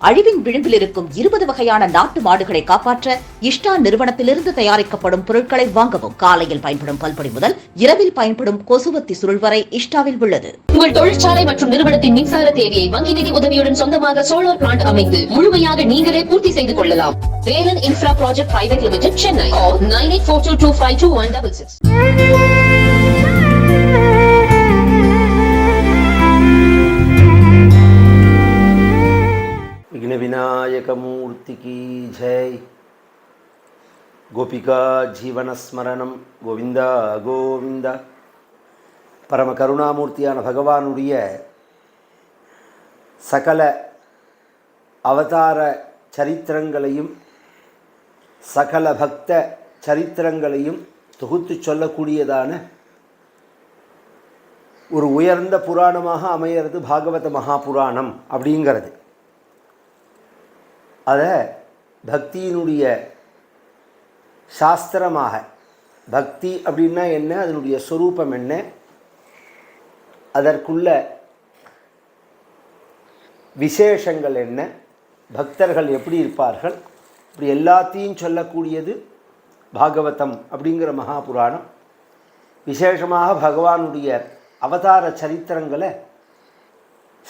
அழிவின் விளிம்பில் இருக்கும் இருபது வகையான நாட்டு மாடுகளை காப்பாற்ற இஷ்டா நிறுவனத்திலிருந்து தயாரிக்கப்படும் பொருட்களை வாங்கவும் காலையில் பயன்படும் பல்பொடி முதல் இரவில் பயன்படும் கொசுவத்தி சுருள் வரை இஷ்டாவில் உள்ளது. உங்கள் தொழிற்சாலை மற்றும் நிறுவனத்தின் மின்சார தேவையை வங்கி நிதி உதவியுடன் சொந்தமாக சோலார் பிளான்ட் அமைத்து முழுமையாக நீங்களே பூர்த்தி செய்து கொள்ளலாம். Velan infra project private limited Chennai nine eight four two two five two one double six విఘ్న వినాయకమూర్తికి జై గోపికా ஜீவனஸ்மரணம் கோவிந்தா கோவிந்தா பரம கருணாமூர்த்தியான பகவானுடைய சகல அவதார சரித்திரங்களையும் சகல பக்த சரித்திரங்களையும் தொகுத்து சொல்லக்கூடியதான ஒரு உயர்ந்த புராணமாக அமையிறது பாகவத மகாபுராணம் அப்படிங்கிறது அதை பக்தியினுடைய சாஸ்திரமாக பக்தி அப்படின்னா என்ன? அதனுடைய சொரூபம் என்ன? அதற்குள்ள விசேஷங்கள் என்ன? பக்தர்கள் எப்படி இருப்பார்கள்? இப்படி எல்லாத்தையும் சொல்லக்கூடியது பாகவதம் அப்படிங்கிற மகாபுராணம். விசேஷமாக பகவானுடைய அவதார சரித்திரங்களை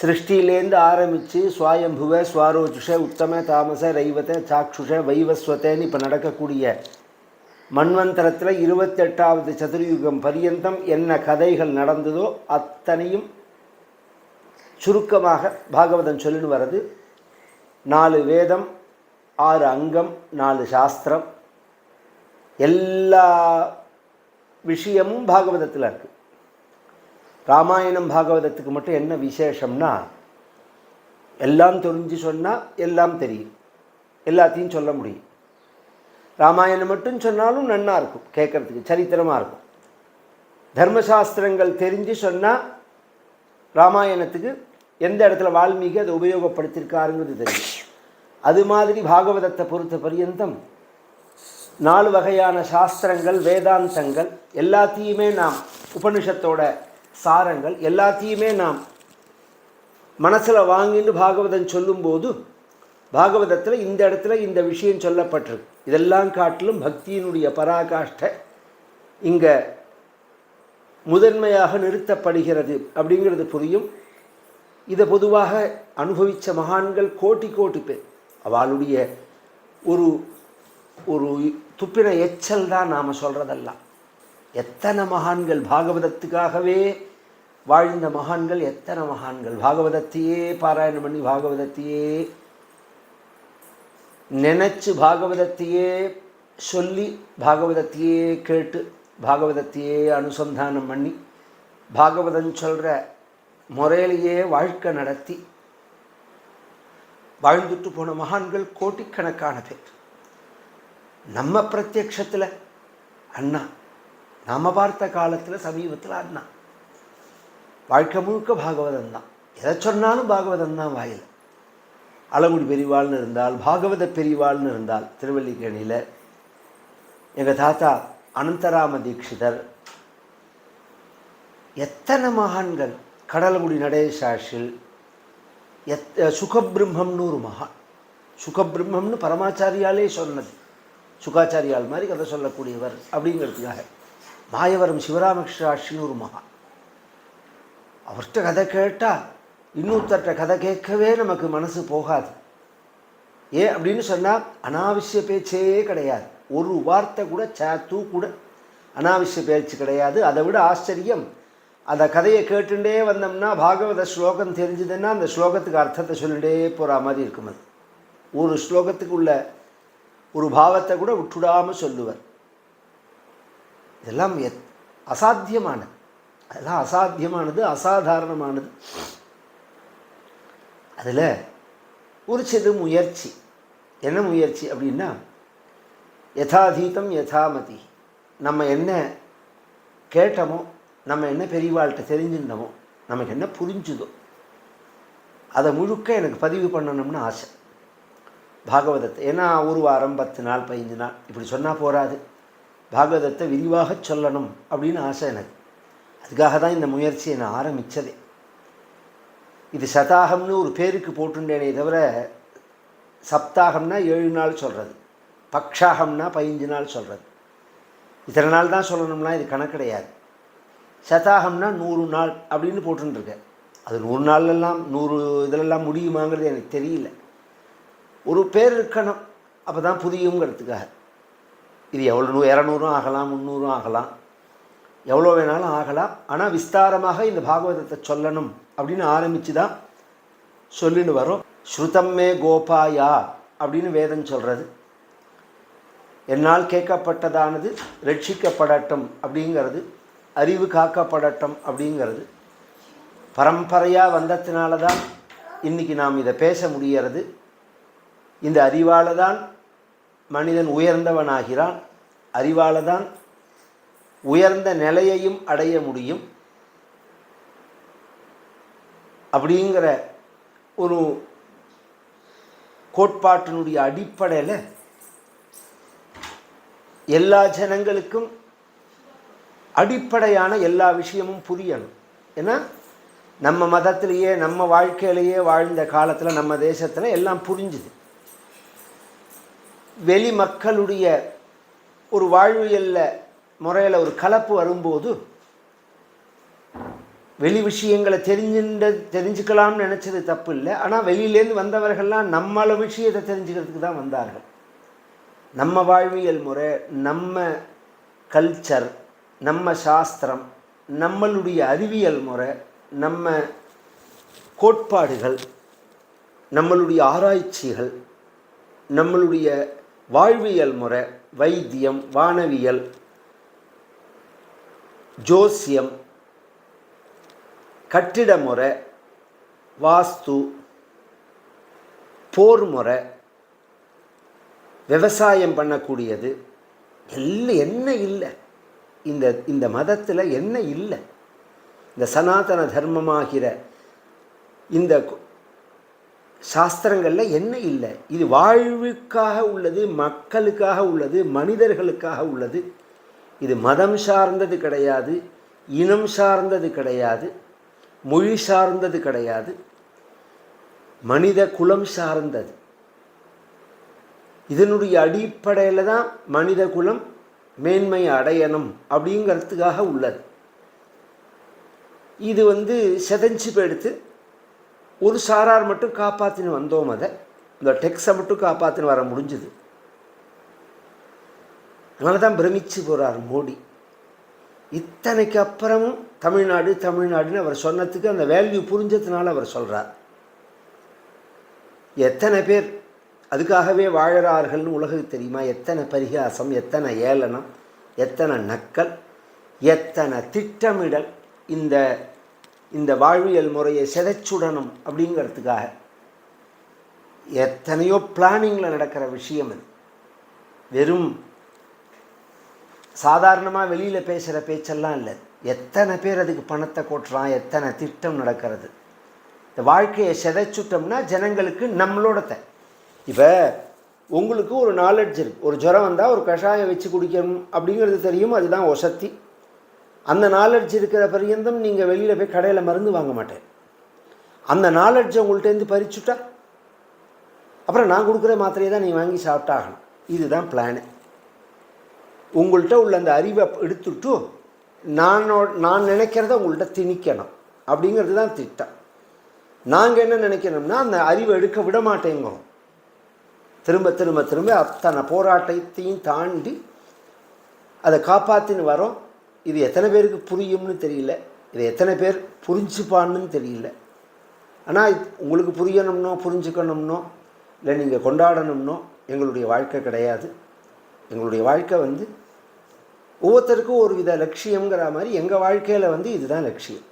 சிருஷ்டியிலேருந்து ஆரம்பித்து சுவாயம்புவ சுவாரோஜுஷ உத்தம தாமச ரைவத சாக்ஷுஷ வைவஸ்வத்தேன்னு இப்போ நடக்கக்கூடிய மன்வந்தரத்தில் இருபத்தெட்டாவது சதுர்யுகம் பரியந்தம் என்ன கதைகள் நடந்ததோ அத்தனையும் சுருக்கமாக பாகவதம் சொல்லின்னு வர்றது. நாலு வேதம் ஆறு அங்கம் நாலு சாஸ்திரம். எல்லா விஷயமும் பாகவதத்தில் இருக்குது ராமாயணம் பாகவதத்துக்கு மட்டும் என்ன விசேஷம்னா எல்லாம் தெரிஞ்சு சொன்னால் எல்லாம் தெரியும். எல்லாத்தையும் சொல்ல முடியும். ராமாயணம் மட்டும் சொன்னாலும் நன்னா இருக்கும் கேட்குறதுக்கு சரித்திரமாக இருக்கும். தர்மசாஸ்திரங்கள் தெரிஞ்சு சொன்னால் ராமாயணத்துக்கு எந்த இடத்துல வால்மீகி அதை உபயோகப்படுத்தியிருக்காருங்கிறது தெரியும். அது மாதிரி பாகவதத்தை பொறுத்த பரியந்தம் நாலு வகையான சாஸ்திரங்கள் வேதாந்தங்கள் எல்லாத்தையுமே நாம் உபனிஷத்தோட சாரங்கள் எல்லாத்தையுமே நாம் மனசில் வாங்கின்னு பாகவதம் சொல்லும்போது பாகவதத்தில் இந்த இடத்துல இந்த விஷயம் சொல்லப்பட்டிருக்கு. இதெல்லாம் காட்டிலும் பக்தியினுடைய பராகாஷ்டை இங்கே முதன்மையாக நிறுத்தப்படுகிறது அப்படிங்கிறது புரியும். இதை பொதுவாக அனுபவித்த மகான்கள் கோட்டி கோட்டி பேர். அவளுடைய ஒரு ஒரு துப்பின எச்சல் தான் நாம் சொல்கிறதெல்லாம் எத்தனை மகான்கள் பாகவதத்துக்காகவே வாழ்ந்த மகான்கள் எத்தனை மகான்கள்? பாகவதத்தையே பாராயணம் பண்ணி பாகவதத்தையே நினச்சி பாகவதத்தையே சொல்லி பாகவதத்தையே கேட்டு பாகவதத்தையே அனுசந்தானம் பண்ணி பாகவதம் சொல்கிற முறையிலேயே வாழ்க்கை நடத்தி வாழ்ந்துட்டு போன மகான்கள் கோட்டிக்கணக்கான பேர். நம்ம பிரத்யக்ஷத்தில் அண்ணா நாம் பார்த்த காலத்தில் சமீபத்தில் அண்ணா வாழ்க்கை முழுக்க பாகவதம் தான். எதை சொன்னாலும் பாகவதம் தான் வாயில். அலங்குடி பெரிவாள்னு இருந்தால் பாகவத பெரிவாள்னு இருந்தால் திருவல்லிக்கேணியில் எங்கள் தாத்தா அனந்தராம தீட்சிதர் எத்தனை மகான்கள்? கடலமுடி நடேசாஷில் எத் சுகபிரம்மம்னு ஒரு மகான். சுகபிரம்மம்னு பரமாச்சாரியாலே சொன்னது. சுகாச்சாரியால் மாதிரி கதை சொல்லக்கூடியவர் அப்படிங்கிறதுக்காக. மாயவரம் சிவராமகிருஷ்ணாட்சின்னு ஒரு மகான் அவர்கிட்ட கதை கேட்டால் இன்னொருத்தர்கிட்ட கதை கேட்கவே நமக்கு மனசு போகாது. ஏன் அப்படின்னு சொன்னால் அனாவசிய பேச்சே கிடையாது. ஒரு வார்த்தை கூட சாத்து கூட அனாவசிய பேச்சு கிடையாது. அதை விட ஆச்சரியம். அந்த கதையை கேட்டுட்டே வந்தோம்னா பாகவத ஸ்லோகம் தெரிஞ்சதுன்னா அந்த ஸ்லோகத்துக்கு அர்த்தத்தை சொல்லிட்டே போகிற மாதிரி இருக்கும் அது. ஒரு ஸ்லோகத்துக்கு உள்ள ஒரு பாவத்தை கூட விட்டுடாமல் சொல்லுவார். இதெல்லாம் எத் அசாத்தியமானது. அதெல்லாம் அசாத்தியமானது அசாதாரணமானது. அதில் ஒரு சிறு முயற்சி. என்ன முயற்சி அப்படின்னா யதாதீதம் யதாமதி. நம்ம என்ன கேட்டோமோ நம்ம என்ன பெரியவாள்கிட்ட தெரிஞ்சிருந்தோமோ நமக்கு என்ன புரிஞ்சுதோ அதை முழுக்க எனக்கு பதிவு பண்ணணும்னு ஆசை. பாகவதத்தை. ஏன்னா ஒரு வாரம் பத்து நாள் பதினஞ்சு நாள் இப்படி சொன்னால் போகாது பாகவதத்தை விரிவாக சொல்லணும் அப்படின்னு ஆசை எனக்கு. அதுக்காக தான் இந்த முயற்சியை நான் ஆரம்பித்ததே. இது சதாகம்னு ஒரு பேருக்கு போட்டுட்டேனே தவிர சப்தாகம்னா ஏழு நாள் சொல்கிறது பக்ஷாகம்னா பதினஞ்சு நாள் சொல்கிறது இத்தனை நாள் தான் சொல்லணும்னா இது கணக்கு கிடையாது. சதாகம்னா நூறு நாள் அப்படின்னு போட்டுருக்கேன் அது நூறு நாள்லெல்லாம் நூறு இதிலெல்லாம் முடியுமாங்கிறது எனக்கு தெரியல. ஒரு பேர் இருக்கணும். அப்போ தான் புரியுங்கிறதுக்காக இது எவ்வளோ நூ இரநூறும் ஆகலாம் முந்நூறும் ஆகலாம். எவ்வளோ வேணாலும் ஆகலாம். ஆனால் விஸ்தாரமாக இந்த பாகவதத்தை சொல்லணும் அப்படின்னு ஆரம்பித்து தான் சொல்லின்னு வரும். ஸ்ருதம் மே கோபாயா அப்படின்னு வேதம் சொல்கிறது என்னால் கேட்கப்பட்டதானது ரட்சிக்கப்படட்டும் அப்படிங்கிறது அறிவு காக்கப்படட்டும் அப்படிங்கிறது. பரம்பரையாக வந்ததுனால தான் இன்றைக்கி நாம் இதை பேச முடிகிறது இந்த அறிவால் தான் மனிதன் உயர்ந்தவனாகிறான் அறிவால் தான் உயர்ந்த நிலையையும் அடைய முடியும். அப்படிங்கிற ஒரு கோட்பாட்டினுடைய அடிப்படையில் எல்லா ஜனங்களுக்கும் அடிப்படையான எல்லா விஷயமும் புரியணும். ஏன்னா நம்ம மதத்திலேயே நம்ம வாழ்க்கையிலேயே வாழ்ந்த காலத்தில் நம்ம தேசத்தில் எல்லாம் புரிஞ்சுது. வெளி மக்களுடைய ஒரு வாழ்வியலில் முறையில் ஒரு கலப்பு வரும்போது வெளி விஷயங்களை தெரிஞ்சுன்ற தெரிஞ்சுக்கலாம்னு நினச்சது தப்பு இல்லை. ஆனால் வெளியிலேருந்து வந்தவர்கள்லாம் நம்மள விஷயத்தை தெரிஞ்சுக்கிறதுக்கு தான் வந்தார்கள். நம்ம வாழ்வியல் முறை நம்ம கல்ச்சர் நம்ம சாஸ்திரம் நம்மளுடைய அறிவியல் முறை நம்ம கோட்பாடுகள் நம்மளுடைய ஆராய்ச்சிகள் நம்மளுடைய வாழ்வியல் முறை வைத்தியம் வானவியல் ஜோசியம் கட்டிட முறை வாஸ்து போர் முறை விவசாயம் பண்ணக்கூடியது. எல்லாம் என்ன இல்லை. இந்த இந்த மதத்தில் என்ன இல்லை. இந்த சனாதன தர்மமாகிற இந்த சாஸ்திரங்களில் என்ன இல்லை? இது வாழ்வுக்காக உள்ளது மக்களுக்காக உள்ளது மனிதர்களுக்காக உள்ளது. இது மதம் சார்ந்தது கிடையாது இனம் சார்ந்தது கிடையாது மொழி சார்ந்தது கிடையாது மனித குலம் சார்ந்தது. இதனுடைய அடிப்படையில் தான் மனித குலம் மேன்மை அடையணும் அப்படிங்கிறதுக்காக உள்ளது. இது வந்து செதஞ்சு போயிடுத்து ஒரு சாரார் மட்டும் காப்பாற்றின்னு வந்தோம் அதை இந்த டெக்ஸை மட்டும் காப்பாற்றின்னு வர முடிஞ்சுது. அதனால தான் பிரமிச்சு போகிறார் மோடி. இத்தனைக்கு அப்புறமும் தமிழ்நாடு தமிழ்நாடுன்னு அவர் சொன்னதுக்கு அந்த வேல்யூ புரிஞ்சதுனால அவர் சொல்கிறார் எத்தனை பேர் அதுக்காகவே வாழறார்கள்னு உலகுக்கு தெரியுமா? எத்தனை பரிகாசம் எத்தனை ஏளனம் எத்தனை நக்கல் எத்தனை திட்டமிடல் இந்த இந்த வாழ்வியல் முறையை சிதைச்சுடணும் அப்படிங்கிறதுக்காக எத்தனையோ பிளானிங்கில் நடக்கிற விஷயம் அது. வெறும் சாதாரணமாக வெளியில் பேசுகிற பேச்செல்லாம் இல்லை. எத்தனை பேர் அதுக்கு பணத்தை கொட்டுறான் எத்தனை திட்டம் நடக்கிறது. இந்த வாழ்க்கையை செதைச்சுட்டோம்னா ஜனங்களுக்கு நம்மளோட த. இப்போ உங்களுக்கு ஒரு நாலெட்ஜ் இருக்குது ஒரு ஜுரம் வந்தால் ஒரு கஷாயம் வச்சு குடிக்கணும் அப்படிங்கிறது தெரியும். அதுதான் ஒசத்தி அந்த நாலெட்ஜ் இருக்கிற பரியந்தம் நீங்கள் வெளியில் போய் கடையில் மருந்து வாங்க மாட்டேன். அந்த நாலெட்ஜை உங்கள்கிட்டேருந்து பறிச்சுட்டா? அப்புறம் நான் கொடுக்குற மாத்திரையை தான் நீ வாங்கி சாப்பிட்டாகணும். இதுதான் பிளானு உங்கள்கிட்ட உள்ள அந்த அறிவை எடுத்துட்டு நானோ நான் நினைக்கிறத உங்கள்கிட்ட திணிக்கணும். அப்படிங்கிறது தான் திட்டம். நாங்கள் என்ன நினைக்கணும்னா அந்த அறிவை எடுக்க விட மாட்டேங்கிறோம் திரும்ப திரும்ப திரும்ப அத்தனை போராட்டத்தையும் தாண்டி அதை காப்பாற்றின்னு வரோம். இது எத்தனை பேருக்கு புரியும்னு தெரியல. இது எத்தனை பேர் புரிஞ்சுப்பான்னு தெரியல. ஆனால் உங்களுக்கு புரியணும்னோ புரிஞ்சுக்கணும்னோ இல்லை நீங்கள் கொண்டாடணும்னோ எங்களுடைய வாழ்க்கை கிடையாது. எங்களுடைய வாழ்க்கை வந்து ஒவ்வொருத்தருக்கும் ஒரு வித லட்சியங்கிற மாதிரி எங்கள் வாழ்க்கையில் வந்து இதுதான் லட்சியம்.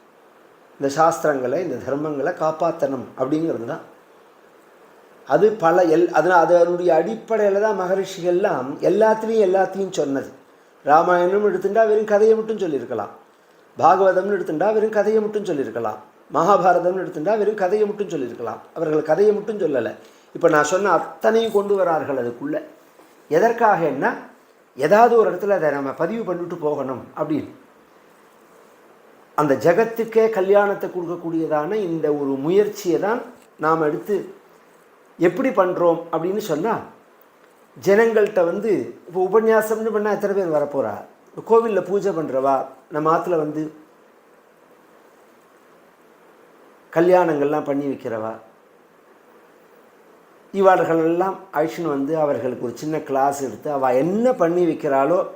இந்த சாஸ்திரங்களை இந்த தர்மங்களை காப்பாற்றணும் அப்படிங்கிறது தான். அது பல எல் அதனால் அதனுடைய அடிப்படையில் தான் மகரிஷிகள்லாம் எல்லாத்துலேயும் எல்லாத்தையும் சொன்னது. ராமாயணம் எடுத்துட்டா வெறும் கதையை மட்டும் சொல்லியிருக்கலாம். பாகவதம்னு எடுத்துட்டா வெறும் கதையை மட்டும் சொல்லியிருக்கலாம். மகாபாரதம்னு எடுத்துட்டா வெறும் கதையை மட்டும் சொல்லியிருக்கலாம். அவர்கள் கதையை மட்டும் சொல்லலை. இப்போ நான் சொன்ன அத்தனையும் கொண்டு வரார்கள் அதுக்குள்ளே. எதற்காக என்ன? ஏதாவது ஒரு இடத்துல அதை நம்ம பதிவு பண்ணிட்டு போகணும் அப்படின்னு. அந்த ஜகத்துக்கே கல்யாணத்தை கொடுக்கக்கூடியதான இந்த ஒரு முயற்சியை தான் நாம் எடுத்து எப்படி பண்ணுறோம் அப்படின்னு சொன்னால் ஜனங்கள்கிட்ட வந்து இப்போ உபன்யாசம்னு பண்ணால் எத்தனை பேர் வரப்போகிறா கோவிலில் பூஜை பண்ணுறவா நம்ம ஆற்றுல வந்து கல்யாணங்கள்லாம் பண்ணி வைக்கிறவா? இவர்களெல்லாம் அழிச்சுன்னு வந்து அவர்களுக்கு ஒரு சின்ன கிளாஸ் எடுத்து அவள் என்ன பண்ணி வைக்கிறாளோ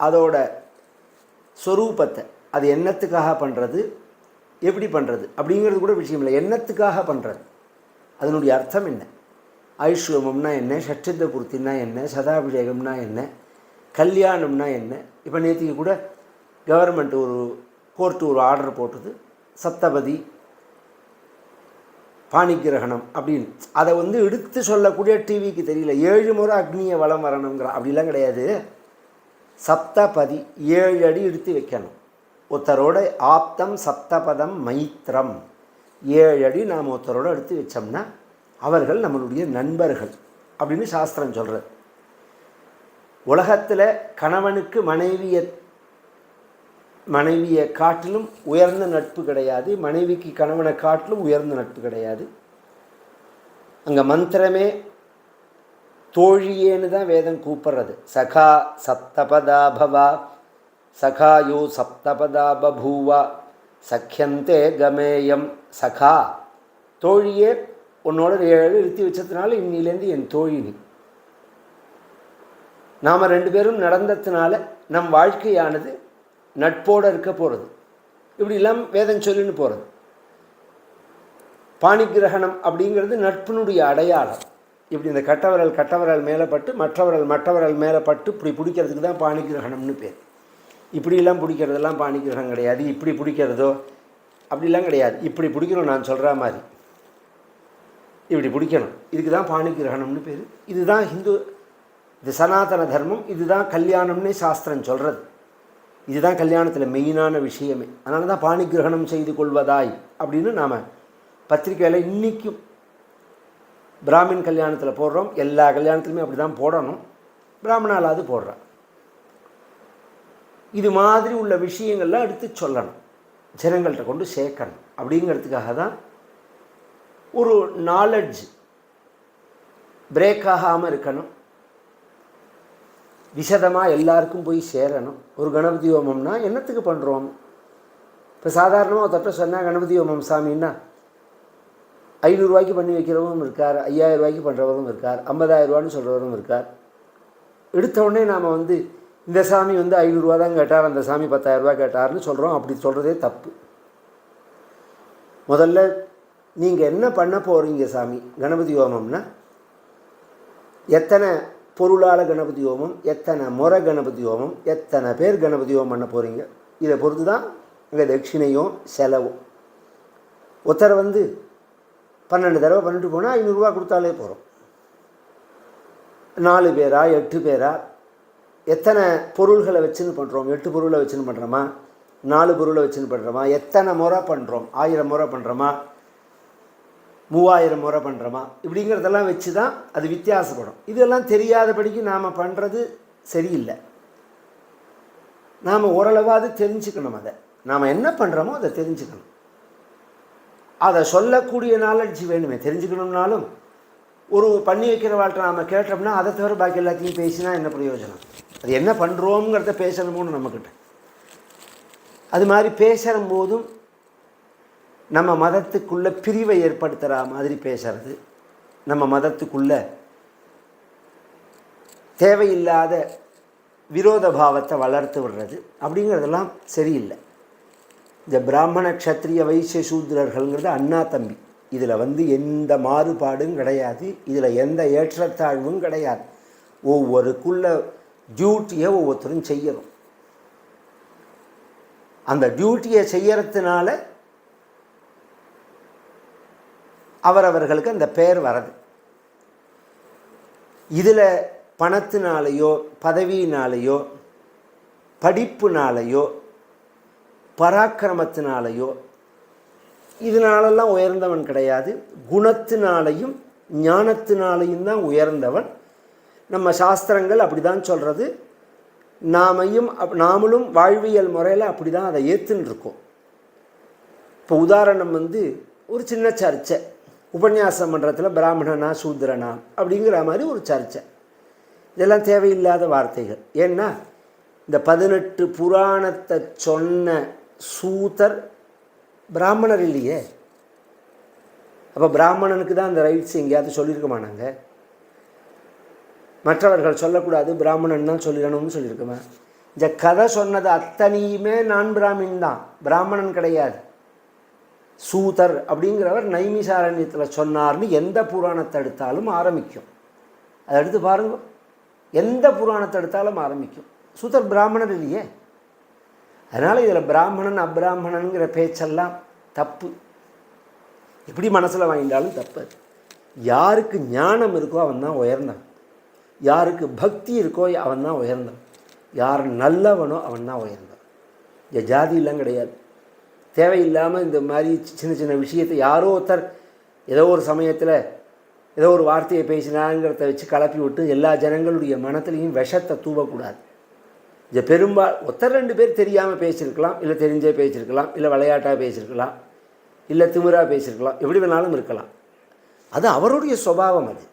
அதோட ஸ்வரூபத்தை அது என்னத்துக்காக பண்ணுறது எப்படி பண்ணுறது அப்படிங்கிறது கூட விஷயம் இல்லை. என்னத்துக்காக பண்ணுறது அதனுடைய அர்த்தம் என்ன? ஐஸ்வமம்னா என்ன சட்சத்த பூர்த்தினா என்ன சதாபிஷேகம்னா என்ன கல்யாணம்னா என்ன? இப்போ நேற்றுக்கு கூட கவர்மெண்ட் ஒரு கோர்ட்டு ஒரு ஆர்டர் போட்டது. சப்தபதி பாணிகிரகணம் அப்படின்னு. அதை வந்து எடுத்து சொல்லக்கூடிய டிவிக்கு தெரியல. ஏழு முறை அக்னியை வளம் வரணுங்கிற அப்படிலாம் கிடையாது. சப்தபதி ஏழு அடி எடுத்து வைக்கணும். ஒருத்தரோட ஆப்தம் சப்தபதம் மைத்திரம். ஏழு அடி நாம் ஒருத்தரோட எடுத்து வச்சோம்னா அவர்கள் நம்மளுடைய நண்பர்கள் அப்படின்னு சாஸ்திரம் சொல்கிறது உலகத்தில் கணவனுக்கு மனைவியை மனைவியை காட்டிலும் உயர்ந்த நட்பு கிடையாது. மனைவிக்கு கணவனை காட்டிலும் உயர்ந்த நட்பு கிடையாது. அங்கே மந்திரமே தோழியேன்னு தான் வேதம் கூப்பிடுறது. சகா சப்தபதா பவா சகாயோ சப்தபதா பபூவா சக்கியந்தே கமேயம் சகா. தோழியே உன்னோட ஏழு நிறுத்தி வச்சதுனால இன்னிலேருந்து என் தோழி நீ நாம் ரெண்டு பேரும் நடந்ததுனால நம் வாழ்க்கையானது நட்போடு இருக்க போகிறது இப்படிலாம் வேதம் சொல்லுன்னு போகிறது பாணிகிரகணம் அப்படிங்கிறது நட்பினுடைய அடையாளம். இப்படி இந்த கட்டவரல் கட்டவரல் மேலே பட்டு மற்றவரல் மற்றவரல் மேலே பட்டு இப்படி பிடிக்கிறதுக்கு தான் பாணிகிரகணம்னு பேர். இப்படிலாம் பிடிக்கிறதெல்லாம் பாணிகிரகம் கிடையாது. இப்படி பிடிக்கிறதோ அப்படிலாம் கிடையாது. இப்படி பிடிக்கணும் நான் சொல்கிற மாதிரி. இப்படி பிடிக்கணும். இதுக்கு தான் பாணிகிரகணம்னு பேர். இதுதான் ஹிந்து இது சனாதன தர்மம் இதுதான் கல்யாணம்னே சாஸ்திரம் சொல்கிறது இதுதான் கல்யாணத்தில் மெயினான விஷயமே. அதனால தான் பாணிகிரகணம் செய்து கொள்வதாய் அப்படின்னு நாம் பத்திரிக்கையில் இன்றைக்கும் பிராமின் கல்யாணத்தில் போடுறோம். எல்லா கல்யாணத்துலையுமே அப்படி தான் போடணும். பிராமணாலாவது போடுறான் இது மாதிரி உள்ள விஷயங்கள்லாம் எடுத்து சொல்லணும். ஜனங்கள்கிட்ட கொண்டு சேர்க்கணும். அப்படிங்கிறதுக்காக தான் ஒரு நாலெட்ஜ் பிரேக் ஆகாமல் இருக்கணும். விசதமாக எல்லாருக்கும் போய் சேரணும். ஒரு கணபதி ஹோமம்னா என்னத்துக்கு பண்ணுறோம் இப்போ சாதாரணமாக ஒருத்தட்ட சொன்னால் கணபதி ஹோமம் சாமின்னா ஐநூறுரூவாய்க்கு பண்ணி வைக்கிறவரும் இருக்கார் ஐயாயிரம் ரூபாய்க்கு பண்ணுறவரும் இருக்கார் ஐம்பதாயிரம் ரூபான்னு சொல்கிறவரும் இருக்கார். எடுத்தவுடனே நாம் வந்து இந்த சாமி வந்து ஐநூறுரூவா தான் கேட்டார் அந்த சாமி பத்தாயிரரூபா கேட்டார்னு சொல்கிறோம் அப்படி சொல்கிறதே தப்பு. முதல்ல நீங்கள் என்ன பண்ண போகிறீங்க சாமி? கணபதி ஹோமம்னா? எத்தனை பொருளால் கணபதி ஹோமம்? எத்தனை முறை கணபதி ஹோமம்? எத்தனை பேர் கணபதி ஹோமம் பண்ண போகிறீங்க இதை பொறுத்து தான் அங்கே தட்சிணையும் செலவும். ஒருத்தரை வந்து பன்னெண்டு தடவை பண்ணிட்டு போனால் ஐநூறுரூவா கொடுத்தாலே போகிறோம் நாலு பேரா எட்டு பேரா? எத்தனை பொருள்களை வச்சுன்னு பண்ணுறோம் எட்டு பொருளை வச்சுன்னு பண்ணுறோமா நாலு பொருளை வச்சுன்னு பண்ணுறோமா எத்தனை முறை பண்ணுறோம் ஆயிரம் முறை பண்ணுறோமா மூவாயிரம் முறை பண்ணுறோமா இப்படிங்கிறதெல்லாம் வச்சு தான் அது வித்தியாசப்படும். இதெல்லாம் தெரியாதபடிக்கு நாம் பண்ணுறது சரியில்லை. நாம் ஓரளவாவது தெரிஞ்சுக்கணும் அதை. நாம் என்ன பண்ணுறோமோ அதை தெரிஞ்சுக்கணும். அதை சொல்லக்கூடிய நாலெட்ஜ் வேணுமே. தெரிஞ்சுக்கணும்னாலும் ஒரு பண்ணி வைக்கிற வாழ்க்கை நாம் கேட்டோம்னா அதை தவிர பாக்கி எல்லாத்தையும் பேசினா என்ன பிரயோஜனம்? அது என்ன பண்ணுறோங்கிறத பேசணுமோன்னு நம்மக்கிட்ட அது மாதிரி பேசுகிற போதும் நம்ம மதத்துக்குள்ள பிரிவை ஏற்படுத்துகிற மாதிரி பேசுறது. நம்ம மதத்துக்குள்ள தேவையில்லாத விரோத பாவத்தை வளர்த்து விடுறது. அப்படிங்கிறதெல்லாம் சரியில்லை. இந்த பிராமண க்ஷத்ரிய வைசிய சூத்திரர்கள்ங்கிறது அண்ணா தம்பி. இதில் வந்து எந்த மாறுபாடும் கிடையாது. இதில் எந்த ஏற்றத்தாழ்வும் கிடையாது. ஒவ்வொருக்குள்ள டியூட்டியை ஒவ்வொருத்தரும் செய்யணும். அந்த டியூட்டியை செய்யறதுனால அவரவர்களுக்கு அந்த பெயர் வரது. இதில் பணத்தினாலேயோ பதவியினாலேயோ படிப்புனாலேயோ பராக்கிரமத்தினாலேயோ இதனாலெல்லாம் உயர்ந்தவன் கிடையாது. குணத்தினாலையும் ஞானத்தினாலையும் தான் உயர்ந்தவன். நம்ம சாஸ்திரங்கள் அப்படி தான் சொல்கிறது நாமையும் அப்- நாமளும் வாழ்வியல் முறையில் அப்படி தான் அதை ஏற்றுன்னு இருக்கோம் இப்போ உதாரணம் வந்து ஒரு சின்ன சர்ச்சை. உபன்யாச மன்றத்தில் பிராமணனா சூத்திரனா அப்படிங்கிற மாதிரி ஒரு சர்ச்சை. இதெல்லாம் தேவையில்லாத வார்த்தைகள். ஏன்னா இந்த பதினெட்டு புராணத்தை சொன்ன சூதர் பிராமணர் இல்லையே? அப்போ பிராமணனுக்கு தான் அந்த ரைட்ஸ் எங்கேயாவது சொல்லியிருக்கமாட்டாங்க மற்றவர்கள் சொல்லக்கூடாது பிராமணன் தான் சொல்லிடணும்னு சொல்லியிருக்கோமா? இந்த கதை சொன்னது அத்தனையுமே நான் பிராமின் தான். பிராமணன் கிடையாது. சூதர் அப்படிங்கிறவர் நைமிசாரண்யத்தில் சொன்னார்னு எந்த புராணத்தை எடுத்தாலும் ஆரம்பிக்கும். அதை எடுத்து பாருங்க. எந்த புராணத்தை எடுத்தாலும் ஆரம்பிக்கும். சூதர் பிராமணர் இல்லையே. அதனால் இதில் பிராமணன் அப்ராமணனுங்கிற பேச்செல்லாம் தப்பு. எப்படி மனசில் வாங்கிட்டாலும் தப்பு யாருக்கு ஞானம் இருக்கோ அவன் தான் உயர்ந்தான் யாருக்கு பக்தி இருக்கோ அவன் தான் உயர்ந்தான் யார் நல்லவனோ அவன் தான் உயர்ந்தான் ஜாதி ஜாதியெல்லாம் கிடையாது. தேவையில்லாமல் இந்த மாதிரி சின்ன சின்ன விஷயத்தை யாரோ ஒருத்தர் ஏதோ ஒரு சமயத்தில் ஏதோ ஒரு வார்த்தையை பேசினாங்கிறத வச்சு கலப்பி விட்டு எல்லா ஜனங்களுடைய மனத்துலேயும் விஷத்தை தூவக்கூடாது. இந்த பெரும்பால் ஒருத்தர் ரெண்டு பேர் தெரியாமல் பேசியிருக்கலாம் இல்லை தெரிஞ்சே பேசியிருக்கலாம் இல்லை விளையாட்டாக பேசியிருக்கலாம் இல்லை திமிராக பேசியிருக்கலாம் எப்படி வேணாலும் இருக்கலாம். அது அவருடைய சுபாவம் அது.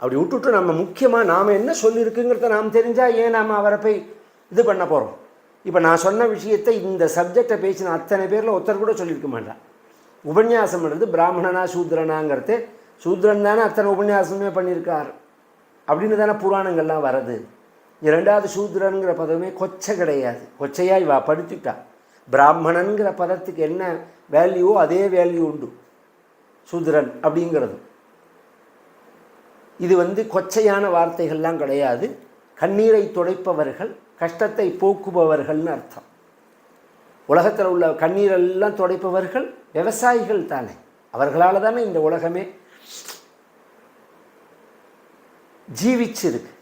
அப்படி விட்டுட்டு நம்ம முக்கியமாக நாம் என்ன சொல்லியிருக்குங்கிறத நாம் தெரிஞ்சால் ஏன் நாம் அவரை போய் இது பண்ண போகிறோம் இப்போ நான் சொன்ன விஷயத்தை இந்த சப்ஜெக்டை பேசின அத்தனை பேரில் ஒருத்தர் கூட சொல்லியிருக்க மாட்டான் உபன்யாசம்ன்றது பிராமணனா சூத்ரனாங்கிறது சூத்ரன் தானே அத்தனை உபன்யாசமே பண்ணியிருக்கார். அப்படின்னு தானே புராணங்கள்லாம் வருது இரண்டாவது ரெண்டாவது சூத்ரனுங்கிற பதமே கொச்சை கிடையாது. கொச்சையாக இவா படுத்திட்டா. பிராமணனுங்கிற பதத்துக்கு என்ன வேல்யூவோ அதே வேல்யூ உண்டு. சூத்ரன் அப்படிங்கிறது. இது வந்து கொச்சையான வார்த்தைகள்லாம் கிடையாது. கண்ணீரை துடைப்பவர்கள் கஷ்டத்தை போக்குபவர்கள்னு அர்த்தம். உலகத்தில் உள்ள கண்ணீரெல்லாம் துடைப்பவர்கள் விவசாயிகள் தானே. அவர்களால் தானே இந்த உலகமே ஜீவிச்சிருக்கு.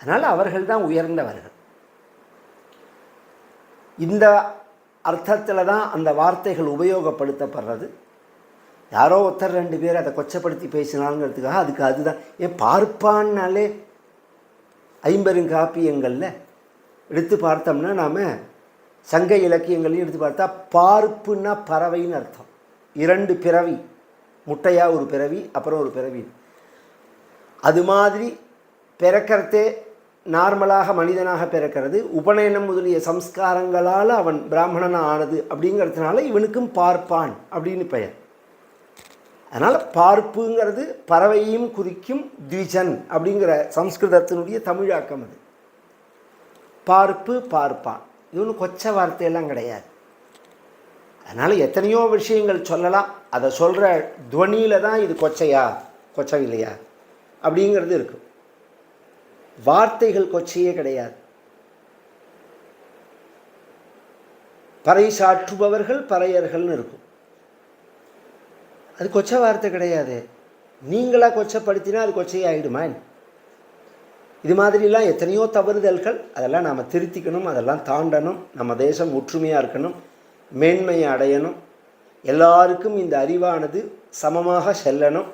அதனால் அவர்கள் தான் உயர்ந்தவர்கள். இந்த அர்த்தத்தில் தான் அந்த வார்த்தைகள் உபயோகப்படுத்தப்படுறது. யாரோ ஒருத்தர் ரெண்டு பேர் அதை கொச்சப்படுத்தி பேசினாங்கிறதுக்காக அதுக்கு அதுதான். ஏன் பார்ப்பான்னாலே ஐம்பெருங்காப்பியங்களில் எடுத்து பார்த்தோம்னா நாம் சங்க இலக்கியங்களையும் எடுத்து பார்த்தா பார்ப்புன்னா பறவைன்னு அர்த்தம். இரண்டு பிறவி முட்டையாக ஒரு பிறவி அப்புறம் ஒரு பிறவி. அது மாதிரி பிறக்கிறதே நார்மலாக மனிதனாக பிறக்கிறது உபநயனம் முதலிய சம்ஸ்காரங்களால் அவன் பிராமணனாக ஆனது அப்படிங்கிறதுனால இவனுக்கும் பார்ப்பான் அப்படின்னு பெயர். அதனால் பார்ப்புங்கிறது பறவையும் குறிக்கும் த்விஜன் அப்படிங்கிற சம்ஸ்கிருதத்தினுடைய தமிழாக்கம் அது. பார்ப்பு பார்ப்பான். இது ஒன்றும் கொச்ச வார்த்தையெல்லாம் கிடையாது. அதனால் எத்தனையோ விஷயங்கள் சொல்லலாம். அதை சொல்கிற துவனியில் தான் இது கொச்சையா கொச்சை இல்லையா அப்படிங்கிறது இருக்கும் வார்த்தைகள் கொச்சையே கிடையாது. பறை சாற்றுபவர்கள் பறையர்கள்னு இருக்கும். அது கொச்சை வார்த்தை கிடையாது. நீங்களாக கொச்சப்படுத்தினா அது கொச்சையாயிடுமா இது மாதிரிலாம் எத்தனையோ தவறுதல்கள் அதெல்லாம் நாம் திருத்திக்கணும் அதெல்லாம் தாண்டணும் நம்ம தேசம் ஒற்றுமையாக இருக்கணும் மேன்மையை அடையணும் எல்லாருக்கும் இந்த அறிவானது சமமாக செல்லணும்.